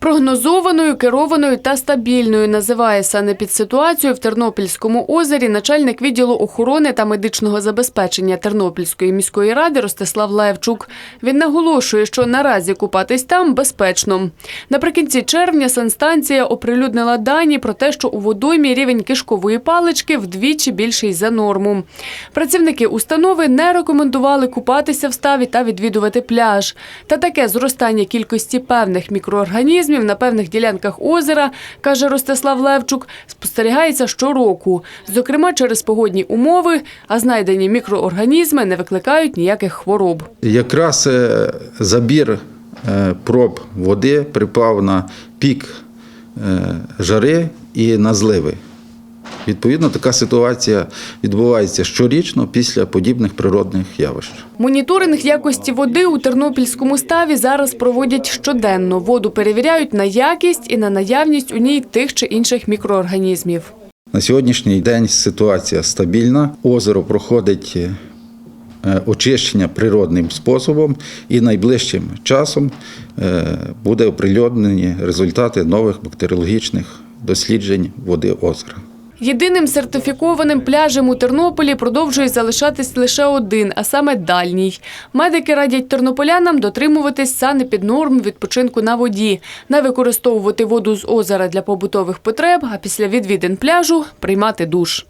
Прогнозованою, керованою та стабільною називає санепідситуацію в Тернопільському озері начальник відділу охорони та медичного забезпечення Тернопільської міської ради Ростислав Левчук. Він наголошує, що наразі купатись там безпечно. Наприкінці червня санстанція оприлюднила дані про те, що у водоймі рівень кишкової палички вдвічі більший за норму. Працівники установи не рекомендували купатися в ставі та відвідувати пляж. Та таке зростання кількості певних мікроорганізмів на певних ділянках озера, каже Ростислав Левчук, спостерігається щороку. Зокрема, через погодні умови, а знайдені мікроорганізми не викликають ніяких хвороб. Якраз е, забір е, проб води припав на пік е, жари і на зливи. Відповідно, така ситуація відбувається щорічно після подібних природних явищ. Моніторинг якості води у Тернопільському ставі зараз проводять щоденно. Воду перевіряють на якість і на наявність у ній тих чи інших мікроорганізмів. На сьогоднішній день ситуація стабільна. Озеро проходить е, очищення природним способом, і найближчим часом е, буде оприлюднені результати нових бактеріологічних досліджень води озера. Єдиним сертифікованим пляжем у Тернополі продовжує залишатись лише один, а саме дальній. Медики радять тернополянам дотримуватись санепіднорм відпочинку на воді, не використовувати воду з озера для побутових потреб, а після відвідин пляжу приймати душ.